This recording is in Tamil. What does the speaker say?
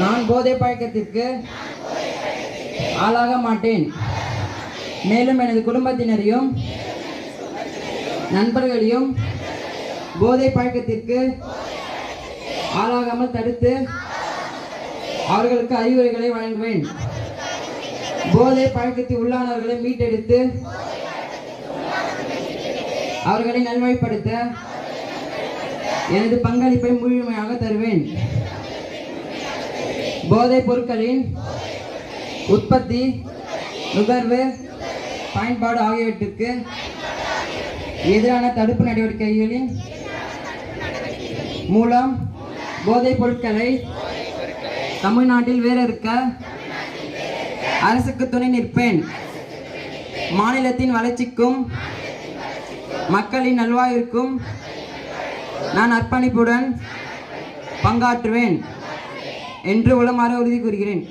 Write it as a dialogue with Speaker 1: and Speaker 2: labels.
Speaker 1: நான் போதை பழக்கத்திற்கு ஆளாக மாட்டேன். மேலும் எனது குடும்பத்தினரையும் நண்பர்களையும் போதை பழக்கத்திற்கு ஆளாகாமல் தடுத்து அவர்களுக்கு அறிவுரைகளை வழங்குவேன். போதை பழக்கத்தில் உள்ளானவர்களை மீட்டெடுத்து அவர்களை நல்வழிப்படுத்த எனது பங்களிப்பை முழுமையாக தருவேன். போதை பொருட்களின் உற்பத்தி நுகர்வு பயன்பாடு ஆகியவற்றுக்கு எதிரான தடுப்பு நடவடிக்கைகளின் மூலம் போதைப் பொருட்களை தமிழ்நாட்டில் வேற இருக்க அரசுக்கு துணை நிற்பேன். மாநிலத்தின் வளர்ச்சிக்கும் மக்களின் நல்வாயிற்கும் நான் அர்ப்பணிப்புடன் பங்காற்றுவேன். என்று உளமாற உறுதி கூறுகிறேன்.